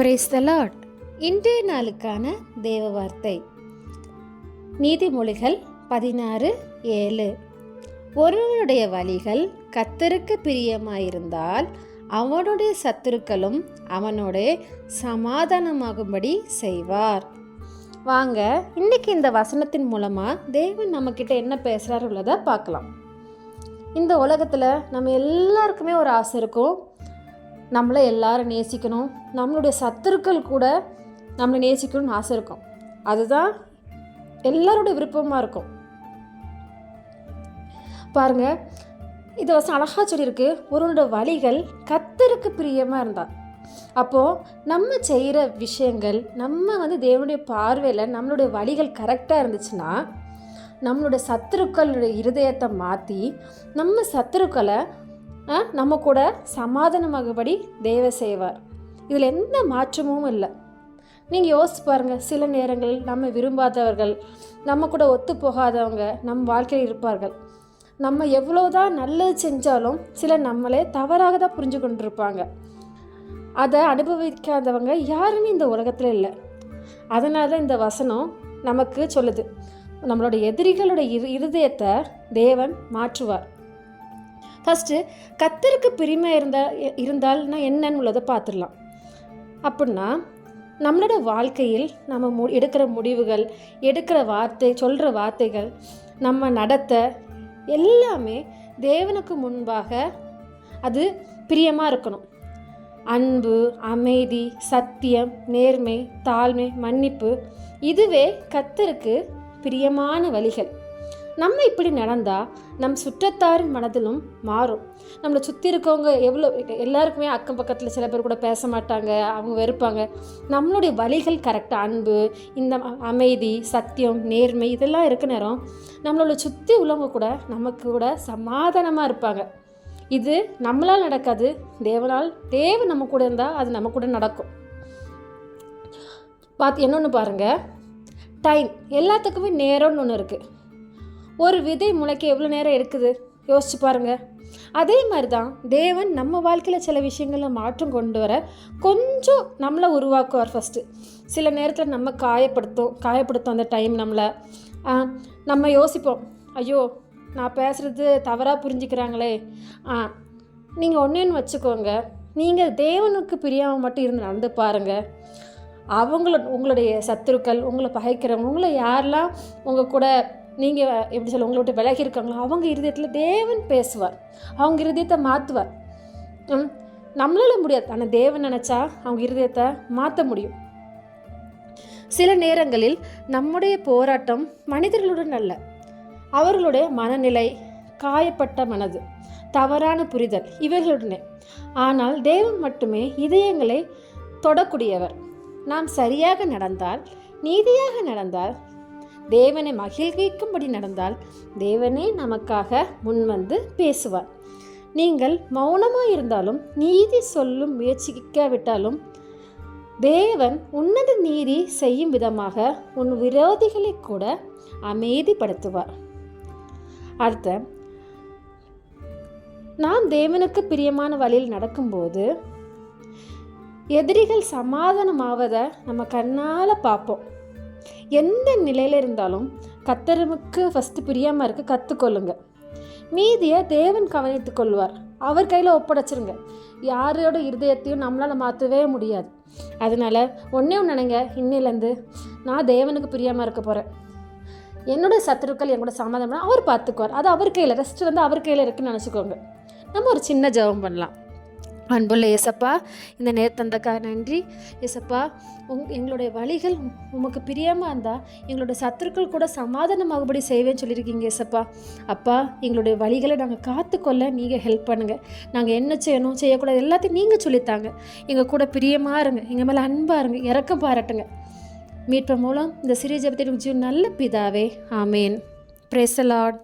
Praise the lot இன்றைய நாளுக்கான தேவ வார்த்தை. நீதிமொழிகள் பதினாறு ஏழு. ஒருவனுடைய வழிகள் கத்தருக்கு பிரியமாயிருந்தால் அவனுடைய சத்துருக்களும் அவனோட சமாதானமாகும்படி செய்வார். வாங்க இன்னைக்கு இந்த வசனத்தின் மூலமாக தேவன் நம்மக்கிட்ட என்ன பேசுகிறார் உள்ளதை பார்க்கலாம். இந்த உலகத்தில் நம்ம எல்லாருக்குமே ஒரு ஆசை இருக்கும். நம்மளை எல்லாரும் நேசிக்கணும். நம்மளுடைய சத்துருக்கள் கூட நம்மளை நேசிக்கணும்னு ஆசை இருக்கும். அதுதான் எல்லாருடைய விருப்பமாக இருக்கும். பாருங்க இது வசம் அழகாக சொல்லியிருக்கு. ஒருவனோட வழிகள் கத்தருக்கு பிரியமாக இருந்தால் அப்போது நம்ம செய்கிற விஷயங்கள் நம்ம வந்து தேவனுடைய பார்வையில் நம்மளுடைய வழிகள் கரெக்டாக இருந்துச்சுன்னா நம்மளுடைய சத்துருக்களுடைய இருதயத்தை மாற்றி நம்ம சத்துருக்களை நம்ம கூட சமாதானமாகபடி தேவ செய்வார். இதில் எந்த மாற்றமும் இல்லை. நீங்கள் யோசிச்சு பாருங்கள் சில நேரங்களில் நம்ம விரும்பாதவர்கள் நம்ம கூட ஒத்து போகாதவங்க நம் வாழ்க்கையில் இருப்பார்கள். நம்ம எவ்வளோதான் நல்லது செஞ்சாலும் சிலர் நம்மளே தவறாக தான் புரிஞ்சு கொண்டிருப்பாங்க. அதை அனுபவிக்காதவங்க யாருமே இந்த உலகத்தில் இல்லை. அதனால தான் இந்த வசனம் நமக்கு சொல்லுது. நம்மளோட எதிரிகளோட இரு இருதயத்தை தேவன் மாற்றுவார். ஃபஸ்ட்டு கத்தருக்கு பிரிமை இருந்தால் இருந்தால்னா என்னன்னு உள்ளதை பார்த்துடலாம். அப்படின்னா நம்மளோட வாழ்க்கையில் நம்ம மு எடுக்கிற முடிவுகள் எடுக்கிற வார்த்தை சொல்கிற வார்த்தைகள் நம்ம நடத்த எல்லாமே தேவனுக்கு முன்பாக அது பிரியமாக இருக்கணும். அன்பு அமைதி சத்தியம் நேர்மை தாழ்மை மன்னிப்பு இதுவே கத்தருக்கு பிரியமான வழிகள். நம்ம இப்படி நடந்தால் நம் சுற்றத்தாரின் மனதிலும் மாறும். நம்மளை சுற்றி இருக்கவங்க எவ்வளோ எல்லாருக்குமே அக்கம் பக்கத்தில் சில பேர் கூட பேச மாட்டாங்க அவங்க வெறுப்பாங்க. நம்மளுடைய வழிகள் கரெக்டாக அன்பு இந்த அமைதி சத்தியம் நேர்மை இதெல்லாம் இருக்க நேரம் நம்மளோட சுற்றி உள்ளவங்க கூட நமக்கு கூட சமாதானமாக இருப்பாங்க. இது நம்மளால் நடக்காது தேவனால் தேவை நம்ம கூட இருந்தால் அது நம்ம கூட நடக்கும். பார்த்து என்னொன்று பாருங்கள் டைம் எல்லாத்துக்குமே நேரம்னு ஒன்று இருக்குது ஒரு விதை முளைக்க எவ்வளோ நேரம் இருக்குது? யோசிச்சு பாருங்கள் அதே மாதிரி தான் தேவன் நம்ம வாழ்க்கையில் சில விஷயங்களில் மாற்றம் கொண்டு வர கொஞ்சம் நம்மளை உருவாக்குவார் ஃபஸ்ட்டு சில நேரத்தில் நம்ம காயப்படுத்தும் காயப்படுத்தும் அந்த டைம் நம்மளை. ஆ, நம்ம யோசிப்போம். ஐயோ நான் பேசுகிறது தவறாக புரிஞ்சுக்கிறாங்களே. ஆ நீங்கள் ஒன்றேன்னு வச்சுக்கோங்க. நீங்கள் தேவனுக்கு பிரியாமல் மட்டும் இருந்து நடந்து பாருங்கள் அவங்கள உங்களுடைய சத்துருக்கள் உங்களை பகைக்கிறவங்க உங்களை யாரெல்லாம் உங்கள் கூட நீங்கள் எப்படி சொல்ல உங்களை விட்டு விலகி இருக்காங்களோ அவங்க இருதயத்தில் தேவன் பேசுவார். அவங்க இருதயத்தை மாற்றுவார் ம், நம்மளால முடியாது. ஆனால் தேவன் நினச்சா அவங்க இருதயத்தை மாற்ற முடியும். சில நேரங்களில் நம்முடைய போராட்டம் மனிதர்களுடன் அல்ல. அவர்களுடைய மனநிலை காயப்பட்ட மனது தவறான புரிதல் இவைகளுடனே ஆனால் தேவன் மட்டுமே இதயங்களை தொடக்கூடியவர். நாம் சரியாக நடந்தால் நீதியாக நடந்தால் தேவனை மகிழ்விக்கும்படி நடந்தால் தேவனே நமக்காக முன்வந்து பேசுவார். நீங்கள் மௌனமாக இருந்தாலும் நீதி சொல்லும் முயற்சிக்காவிட்டாலும் தேவன் உன்னத நீதி செய்யும் விதமாக உன் விரோதிகளை கூட அமைதிப்படுத்துவார். அடுத்த நாம் தேவனுக்கு பிரியமான வழியில் நடக்கும்போது எதிரிகள் சமாதானமாவதை நம்ம கண்ணால் பார்ப்போம். எந்த நிலையில் இருந்தாலும் கத்தருமுக்கு ஃபஸ்ட்டு பிரியாமல் இருக்க கற்றுக்கொள்ளுங்க மீதியை தேவன் கவனித்து கொள்வார். அவர் கையில் ஒப்படைச்சிருங்க. யாரோட இருதயத்தையும் நம்மளால் மாற்றவே முடியாது. அதனால் ஒன்றே ஒன்று நினைங்க. இன்னிலேருந்து நான் தேவனுக்கு பிரியாமல் இருக்க போகிறேன் என்னோடய சத்துருக்கள் என் கூட சமாதானம் அவர் பார்த்துக்குவார். அது அவர் கையில் ரெஸ்ட் வந்து அவர் கையில் இருக்குன்னு நினச்சிக்கோங்க. நம்ம ஒரு சின்ன ஜெபம் பண்ணலாம். அன்புள்ள ஏசப்பா இந்த நேரத்தந்தக்கா நன்றி. ஏசப்பா உங் எங்களுடைய வழிகள் உமக்கு பிரியமாக இருந்தால் எங்களுடைய சத்துருக்கள் கூட சமாதானமாகபடி செய்வேன்னு சொல்லியிருக்கீங்க ஏசப்பா அப்பா எங்களுடைய வழிகளை நாங்கள் காத்துக்கொள்ள நீங்கள் ஹெல்ப் பண்ணுங்கள் நாங்கள் என்ன செய்யணும் செய்யக்கூடாது எல்லாத்தையும் நீங்கள் சொல்லித்தாங்க. எங்கள் கூட பிரியமாக இருங்க எங்கள் மேலே அன்பாக இருங்க இறக்கம் பாராட்டுங்க. மீட்பு மூலம் இந்த சிறிய ஜபத்தின் ஜீவன் நல்ல பிதாவே ஆமேன். பிரேசலாட்